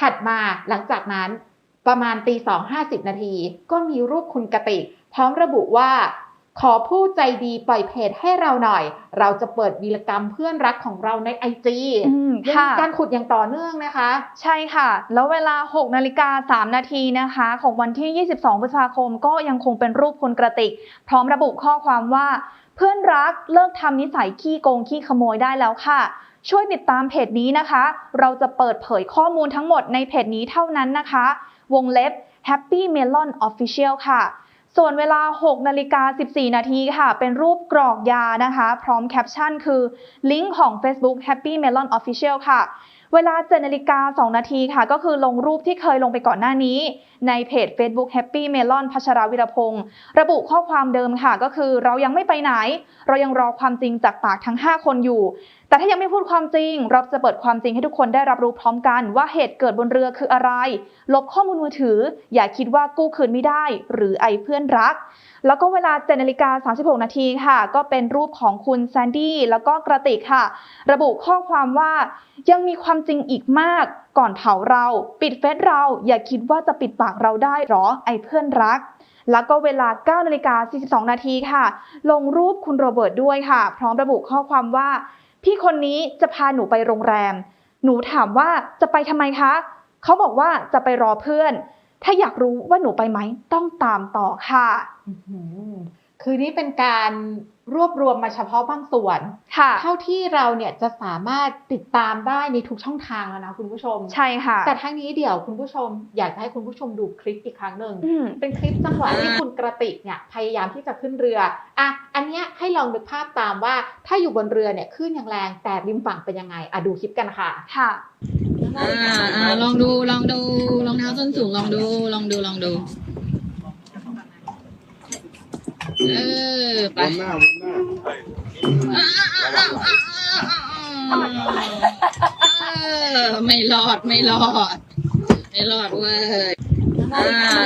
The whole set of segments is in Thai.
ถัดมาหลังจากนั้นประมาณตีสองห้าสิบนาที ก็มีรูปคุณกติก พร้อมระบุว่า ขอผู้ใจดีปล่อยเพจให้เราหน่อย เราจะเปิดวีรกรรมเพื่อนรักของเราในไอจีอืมยังค่ะมีการขุดอย่างต่อเนื่องนะคะ ใช่ค่ะ แล้วเวลา 6นาฬิกา3นาทีนะคะ ของวันที่ 22 พฤษภาคม ก็ยังคงเป็นรูปคุณกระติก พร้อมระบุข้อความว่า เพื่อนรักเลิกทำนิสัยขี้โกงขี้ขโมยได้แล้วค่ะ ช่วยติดตามเพจนี้นะคะ เราจะเปิดเผยข้อมูลทั้งหมดในเพจนี้เท่านั้นนะคะ วงเล็บ Happy Melon Official ค่ะ ส่วนเวลา 6 นาฬิกา 14 นาทีค่ะ เป็นรูปกรอกยานะคะ พร้อมแคปชั่นคือลิงก์ของ Facebook Happy Melon Official ค่ะ เวลา7นาฬิกา2นาทีค่ะ ก็คือลงรูปที่เคยลงไปก่อนหน้านี้ ในเพจ Facebook Happy Melon พัชราวิรพงศ์ระบุข้อความเดิมค่ะ ก็คือเรายังไม่ไปไหน เรายังรอความจริงจากปากทั้ง 5 คนอยู่ แต่ถ้ายังไม่พูดความจริง เราจะเปิดความจริงให้ทุกคนได้รับรู้พร้อมกัน ว่าเหตุเกิดบนเรือคืออะไร ลบข้อมูลมือถือ อย่าคิดว่ากู้คืนไม่ได้ หรือไอเพื่อนรักแล้วก็เวลา7นาฬิกา36 นาทีค่ะ ก็เป็นรูปของคุณแซนดี้แล้วก็กระติกค่ะ ระบุข้อความว่ายังมีความจริงอีกมากก่อนเผาเรา ปิดเฟซเราอย่าคิดว่าจะปิดปากเราได้หรอไอเพื่อนรักแล้วก็เวลา 9 นาฬิกา 42 นาทีค่ะ ลงรูปคุณโรเบิร์ตด้วยค่ะ พร้อมระบุข้อความว่า พี่คนนี้จะพาหนูไปโรงแรม หนูถามว่าจะไปทำไมคะ เขาบอกว่าจะไปรอเพื่อน ถ้าอยากรู้ว่าหนูไปไหมต้องตามต่อค่ะคือนี่เป็นการ รวบรวมมาเฉพาะบางส่วนค่ะเท่าที่เราเนี่ยจะสามารถติดตามได้ในทุกช่องทางแล้วนะคุณผู้ชม ใช่ค่ะ แต่ทั้งนี้เดี๋ยวคุณผู้ชมอยากจะให้คุณผู้ชมดูคลิปอีกครั้งหนึ่งอืมเป็นคลิปจังหวะที่คุณกระติกเนี่ยพยายามที่จะขึ้นเรือ อะ อันเนี้ยให้ลองนึกภาพตามว่าถ้าอยู่บนเรือเนี่ยคลื่นยังแรงแต่ริมฝั่งเป็นยังไง อะดูคลิปกันค่ะ ค่ะอ่าอ่าลองดูลองดูรองเท้าส้นสูงลองดูลองดูลองดู เออไป ไม่รอดไม่รอด ไม่รอดเว้ยอ่า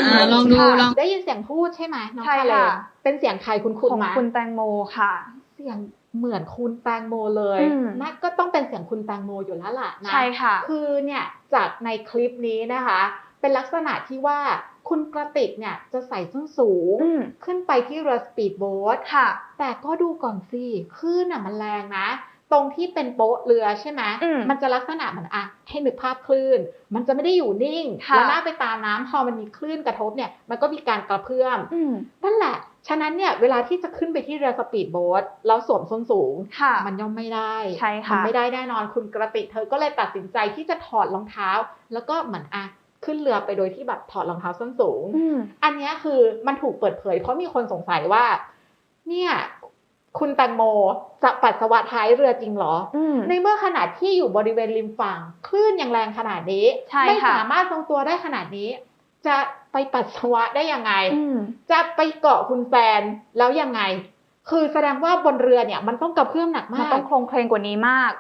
อ่าลองดูลองได้ยินเสียงพูดใช่ไหมน้องใช่คาเลค่ะเป็นเสียงใครคุณคุณของมาคุณแตงโมค่ะ เสียงเหมือนคุณแตงโมเลยอืม น่าก็ต้องเป็นเสียงคุณแตงโมอยู่แล้วล่ะนะ ใช่ค่ะ คือเนี่ยจากในคลิปนี้นะคะ เป็นลักษณะที่ว่าคุณกระติกเนี่ยจะใส่ส้นสูงอืมขึ้นไปที่เรือสปีดโบ๊ทค่ะ แต่ก็ดูก่อนสิคลื่นอะมันแรงนะ ตรงที่เป็นโป๊ะเรือใช่ไหมอืมมันจะลักษณะเหมือนอะให้นึกภาพคลื่น มันจะไม่ได้อยู่นิ่งค่ะแล้วหน้าไปตามน้ำพอมันมีคลื่นกระทบเนี่ยมันก็มีการกระเพื่อมอืมนั่นแหละฉะนั้นเนี่ยเวลาที่จะขึ้นไปที่เรือสปีดโบ๊ทแล้วสวมส้นสูงค่ะมันย่อมไม่ได้ใช่ค่ะมันไม่ได้แน่นอนคุณกระติกเธอก็เลยตัดสินใจที่จะถอดรองเท้า แล้วก็เหมือนอะ ขึ้นเรือไปโดยที่แบบถอดรองเท้าส้นสูงอืมอันเนี้ยคือมันถูกเปิดเผย เพราะมีคนสงสัยว่า เนี่ย คุณแตงโมจะปัสสาวะท้ายเรือจริงเหรออืมในเมื่อขนาดที่อยู่บริเวณริมฝั่งคลื่นยังแรงขนาดนี้ใช่ไม่ค่ะสามารถทรงตัวได้ขนาดนี้ จะไปปัสสาวะได้ยังไงอืมจะไปเกาะคุณแฟนแล้วยังไง คือแสดงว่าบนเรือเนี่ย มันต้องกระเพื่อมหนักมันมากต้องโครงเคลงกว่านี้มาก